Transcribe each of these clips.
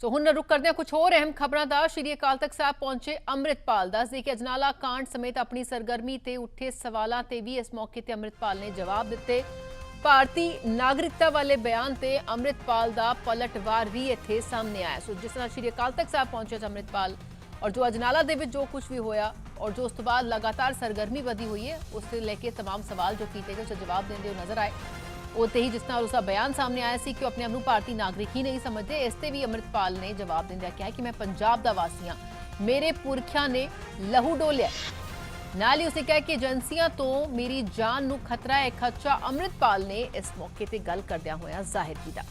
ਸੋ ਹੁਣ ਰੁਕ ਕਰਦੇ ਹਾਂ ਕੁਝ ਹੋਰ ਅਹਿਮ ਖਬਰਾਂ ਦਾ ਸ਼੍ਰੀ ਅਕਾਲ ਤਖਤ ਸਾਹਿਬ ਪਹੁੰਚੇ ਅੰਮ੍ਰਿਤਪਾਲ ਦੱਸ ਦੇ ਕਿ ਅਜਨਾਲਾ ਕਾਂਡ ਸਮੇਤ ਆਪਣੀ ਸਰਗਰਮੀ ਤੇ ਉੱਠੇ ਸਵਾਲਾਂ ਤੇ ਵੀ ਇਸ ਮੌਕੇ ਤੇ ਅੰਮ੍ਰਿਤਪਾਲ ਨੇ ਜਵਾਬ ਦਿੱਤੇ ਭਾਰਤੀ ਨਾਗਰਿਕਤਾ ਵਾਲੇ ਬਿਆਨ ਤੇ ਅੰਮ੍ਰਿਤਪਾਲ ਦਾ ਪਲਟਵਾਰ ਵੀ ਇੱਥੇ ਸਾਹਮਣੇ ਆਇਆ ਸੋ ਜਿਸ ਨਾਲ ਸ਼੍ਰੀ ਅਕਾਲ ਤਖਤ ਸਾਹਿਬ ਪਹੁੰਚੇ ਅੰਮ੍ਰਿਤਪਾਲ ਔਰ ਜੋ ਅਜਨਾਲਾ ਦੇ ਵਿੱਚ ਜੋ ਕੁਝ ਵੀ ਹੋਇਆ ਔਰ ਜੋ ਉਸ ਤੋਂ ਬਾਅਦ ਲਗਾਤਾਰ ਸਰਗਰਮੀ ਵਧੀ ਹੋਈ ਹੈ ਉਸ ਤੇ ਲੈ ਕੇ तमाम ਸਵਾਲ ਜੋ ਕੀਤੇ ਗਏ ਉਸ ਦਾ ਜਵਾਬ ਦਿੰਦੇ ਹੋਏ ਨਜ਼ਰ ਆਏ ਉੱਥੇ ਹੀ ਜਿਸ ਨਾਲ ਉਸਦਾ ਬਿਆਨ ਸਾਹਮਣੇ ਆਇਆ ਸੀ ਕਿ ਉਹ ਆਪਣੇ ਆਪ ਨੂੰ ਭਾਰਤੀ ਨਾਗਰਿਕ ਹੀ ਨਹੀਂ ਸਮਝਦੇ, ਇਸ ਤੇ ਵੀ ਅੰਮ੍ਰਿਤਪਾਲ ਨੇ ਜਵਾਬ ਦਿੰਦਿਆਂ ਕਿਹਾ ਕਿ ਮੈਂ ਪੰਜਾਬ ਦਾ ਵਾਸੀ ਹਾਂ। ਮੇਰੇ ਪੁਰਖਿਆਂ ਨੇ ਲਹੂ ਡੋਲਿਆ। ਨਾਲ ਹੀ ਉਸੇ ਕਿਹਾ ਕਿ ਏਜੰਸੀਆਂ ਤੋਂ ਮੇਰੀ ਜਾਨ ਨੂੰ ਖਤਰਾ ਹੈ, ਖਦਸ਼ਾ ਅੰਮ੍ਰਿਤਪਾਲ ਨੇ ਇਸ ਮੌਕੇ ਤੇ ਗੱਲ ਕਰਦਿਆਂ ਹੋਇਆ ਜ਼ਾਹਿਰ ਕੀਤਾ।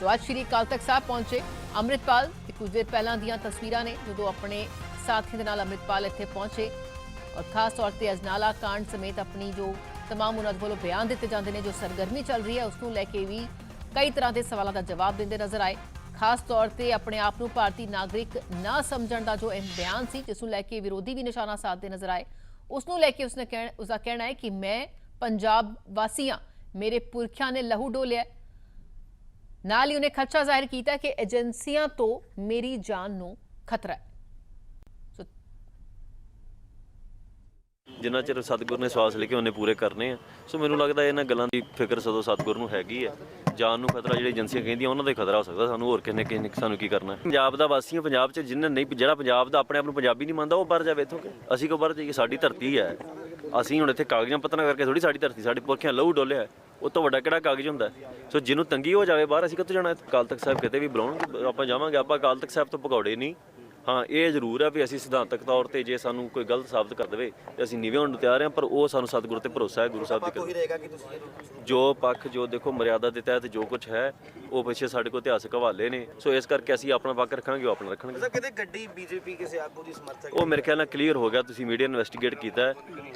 ਸੋ ਅੱਜ ਸ਼੍ਰੀ ਅਕਾਲ ਤਖਤ ਸਾਹਿਬ ਪਹੁੰਚੇ। ਅੰਮ੍ਰਿਤਪਾਲ ਤੇ ਕੁਝ ਦੇਰ ਪਹਿਲਾਂ ਦੀਆਂ ਤਸਵੀਰਾਂ ਨੇ, ਜਦੋਂ ਆਪਣੇ ਸਾਥੀ ਦੇ ਨਾਲ ਅੰਮ੍ਰਿਤਪਾਲ ਇੱਥੇ ਪਹੁੰਚੇ। ਔਰ ਖਾਸ ਤੌਰ ਤੇ ਅਜਨਾਲਾ ਕਾਂਡ ਸਮੇਤ ਆਪਣੀ ਜੋ तमाम ਉਹਨਾਂ ਦੇ ਵੱਲੋਂ ਬਿਆਨ ਦਿੱਤੇ ਜਾਂਦੇ ਨੇ ਜੋ ਸਰਗਰਮੀ ਚੱਲ ਰਹੀ ਹੈ ਉਸ ਨੂੰ ਲੈ ਕੇ ਵੀ ਕਈ ਤਰ੍ਹਾਂ ਦੇ ਸਵਾਲਾਂ ਦਾ ਜਵਾਬ ਦਿੰਦੇ ਨਜ਼ਰ ਆਏ ਖਾਸ ਤੌਰ ਤੇ ਆਪਣੇ ਆਪ ਨੂੰ ਭਾਰਤੀ ਨਾਗਰਿਕ ਨਾ ਸਮਝਣ ਦਾ ਜੋ ਇਹ ਬਿਆਨ ਸੀ ਜਿਸ ਨੂੰ ਲੈ ਕੇ ਵਿਰੋਧੀ ਵੀ ਨਿਸ਼ਾਨਾ ਸਾਧਦੇ ਨਜ਼ਰ ਆਏ ਉਸ ਨੂੰ ਲੈ ਕੇ ਉਸਨੇ ਕਹਿਣ ਉਸਦਾ ਕਹਿਣਾ ਹੈ ਕਿ ਮੈਂ ਪੰਜਾਬ ਵਾਸੀ ਹਾਂ ਮੇਰੇ ਪੁਰਖਿਆਂ ਨੇ ਲਹੂ ਡੋਲਿਆ ਹੈ। ਨਾਲ ਹੀ ਉਹਨੇ ਖਦਸ਼ਾ ਜ਼ਾਹਿਰ ਕੀਤਾ ਕਿ ਏਜੰਸੀਆਂ ਤੋਂ ਮੇਰੀ ਜਾਨ ਨੂੰ ਖਤਰਾ ਹੈ ਜਿੰਨਾ ਚਿਰ ਸਤਿਗੁਰ ਨੇ ਸਵਾਸ ਲਿਖੇ ਉਹਨੇ ਪੂਰੇ ਕਰਨੇ ਆ। ਸੋ ਮੈਨੂੰ ਲੱਗਦਾ ਇਹਨਾਂ ਗੱਲਾਂ ਦੀ ਫਿਕਰ ਸਦੋਂ ਸਤਿਗੁਰ ਨੂੰ ਹੈਗੀ ਹੈ ਜਾਨ ਨੂੰ ਖਤਰਾ ਜਿਹੜੀ ਏਜੰਸੀਆਂ ਕਹਿੰਦੀਆਂ, ਉਹਨਾਂ ਦਾ ਹੀ ਖਤਰਾ ਹੋ ਸਕਦਾ। ਸਾਨੂੰ ਹੋਰ ਕਿੰਨੇ ਕਿੰਨੇ ਸਾਨੂੰ ਕੀ ਕਰਨਾ ਪੰਜਾਬ ਦਾ ਵਾਸੀ ਹਾਂ ਪੰਜਾਬ 'ਚ ਜਿੰਨਾ ਨਹੀਂ, ਜਿਹੜਾ ਪੰਜਾਬ ਦਾ ਆਪਣੇ ਆਪ ਨੂੰ ਪੰਜਾਬੀ ਨਹੀਂ ਮੰਨਦਾ, ਉਹ ਬਾਹਰ ਜਾਵੇ ਇੱਥੋਂ ਕਿ? ਅਸੀਂ ਕੋ ਬਾਹਰ ਜਾਈਏ? ਸਾਡੀ ਧਰਤੀ ਹੈ। ਅਸੀਂ ਹੁਣ ਇੱਥੇ ਕਾਗਜ਼ਾਂ ਪੱਤਰਾਂ ਕਰਕੇ ਥੋੜੀ ਸਾਡੀ ਧਰਤੀ, ਸਾਡੇ ਪੁਰਖਿਆਂ ਲਹੂ ਡੋਲਿਆ ਉਹ ਤੋਂ ਵੱਡਾ ਕਿਹੜਾ ਕਾਗਜ਼ ਹੁੰਦਾ ਸੋ ਜਿਹਨੂੰ ਤੰਗੀ ਹੋ ਜਾਵੇ ਬਾਹਰ, ਅਸੀਂ ਕਿੱਥੋਂ ਜਾਣਾ? ਕਾਲ ਤਖਤ ਸਾਹਿਬ ਕਿਤੇ ਵੀ ਬੁਲਾਉਣ ਆਪਾਂ ਜਾਵਾਂਗੇ। ਆਪਾਂ ਕਾਲ ਤਖਤ ਸਾਹਿਬ ਤੋਂ ਪਕੌੜੇ ਨਹੀਂ ਹਾਂ ਇਹ ਜ਼ਰੂਰ ਹੈ ਵੀ ਅਸੀਂ ਸਿਧਾਂਤਕ ਤੌਰ ਤੇ ਜੇ ਸਾਨੂੰ ਕੋਈ ਗਲਤ ਸਾਬਤ ਕਰ ਦੇਵੇ ਤੇ ਅਸੀਂ ਨੀਵੇਂ ਹੋਣ ਨੂੰ ਤਿਆਰ ਹਾਂ ਪਰ ਉਹ ਸਾਨੂੰ ਸਤਿਗੁਰੂ ਤੇ ਭਰੋਸਾ ਹੈ ਗੁਰੂ ਸਾਹਿਬ ਦੀ ਕਿਰਪਾ ਰਹੇਗਾ ਕਿ ਤੁਸੀਂ ਇਹਨੂੰ ਜੋ ਪੱਖ ਜੋ ਦੇਖੋ ਮਰਿਆਦਾ ਦੇ ਤਹਿਤ ਜੋ ਕੁਝ ਹੈ ਉਹ ਪਿੱਛੇ ਸਾਡੇ ਕੋਲ ਇਤਿਹਾਸਕ ਹਵਾਲੇ ਨੇ। ਸੋ ਇਸ ਕਰਕੇ ਅਸੀਂ ਆਪਣਾ ਪੱਖ ਰੱਖਾਂਗੇ ਉਹ ਆਪਣਾ ਰੱਖਣਗੇ। ਸਰ ਕਿਤੇ ਗੱਡੀ ਬੀਜੇਪੀ ਕਿਸੇ ਆਗੂ ਦੀ ਸਮਰਥਕ ਉਹ ਮੇਰੇ ਖਿਆਲ ਨਾਲ ਕਲੀਅਰ ਹੋ ਗਿਆ ਤੁਸੀਂ ਮੀਡੀਆ ਇਨਵੈਸਟੀਗੇਟ ਕੀਤਾ।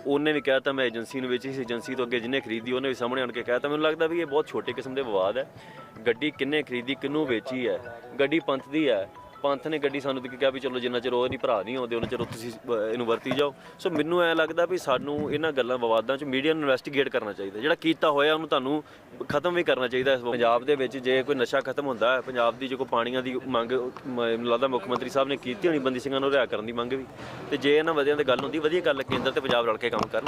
ਉਹਨੇ ਵੀ ਕਹਿਤਾ ਮੈਂ ਏਜੰਸੀ ਨੂੰ ਵੇਚੀ ਸੀ ਏਜੰਸੀ ਤੋਂ ਅੱਗੇ ਜਿਹਨੇ ਖਰੀਦੀ ਉਹਨੇ ਵੀ ਸਾਹਮਣੇ ਆਣ ਕੇ ਕਹਿਤਾ। ਮੈਨੂੰ ਲੱਗਦਾ ਵੀ ਇਹ ਬਹੁਤ ਛੋਟੇ ਕਿਸਮ ਦੇ ਵਿਵਾਦ ਹੈ। ਗੱਡੀ ਕਿੰਨੇ ਖਰੀਦੀ ਕਿੰਨੂੰ ਵੇਚੀ ਹੈ? ਗੱਡੀ ਪੰਥ ਦੀ ਹੈ। ਪੰਥ ਨੇ ਗੱਡੀ ਸਾਨੂੰ ਤੇ ਕਿਹਾ ਵੀ ਚਲੋ ਜਿੰਨਾ ਚਿਰ ਉਹਦੀ ਭਰਾ ਨਹੀਂ ਆਉਂਦੇ ਉਹਨਾਂ ਚਿਰ ਤੁਸੀਂ ਅਹ, ਇਹਨੂੰ ਵਰਤੀ ਜਾਓ। ਸੋ ਮੈਨੂੰ ਐ ਲੱਗਦਾ ਵੀ ਸਾਨੂੰ ਇਹਨਾਂ ਗੱਲਾਂ ਵਿਵਾਦਾਂ 'ਚ ਮੀਡੀਆ ਨੂੰ ਇਨਵੈਸਟੀਗੇਟ ਕਰਨਾ ਚਾਹੀਦਾ। ਜਿਹੜਾ ਕੀਤਾ ਹੋਇਆ ਉਹਨੂੰ ਤੁਹਾਨੂੰ ਖਤਮ ਵੀ ਕਰਨਾ ਚਾਹੀਦਾ ਇਸ ਪੰਜਾਬ ਦੇ ਵਿੱਚ ਜੇ ਕੋਈ ਨਸ਼ਾ ਖਤਮ ਹੁੰਦਾ ਹੈ ਪੰਜਾਬ ਦੀ ਜੇ ਕੋਈ ਪਾਣੀਆਂ ਦੀ ਮੰਗ ਮ- ਲੱਗਦਾ ਮੁੱਖ ਮੰਤਰੀ ਸਾਹਿਬ ਨੇ ਕੀਤੀ ਹੋਣੀ ਬੰਦੀ ਸਿੰਘਾਂ ਨੂੰ ਰਿਹਾਅ ਕਰਨ ਦੀ ਮੰਗ ਵੀ। ਤੇ ਜੇ ਇਹਨਾਂ ਵਧੀਆਂ ਤੇ ਗੱਲ ਹੁੰਦੀ ਵਧੀਆ ਗੱਲ ਹੈ, ਕੇਂਦਰ ਤੇ ਪੰਜਾਬ ਰਲ ਕੇ ਕੰਮ ਕਰਨ।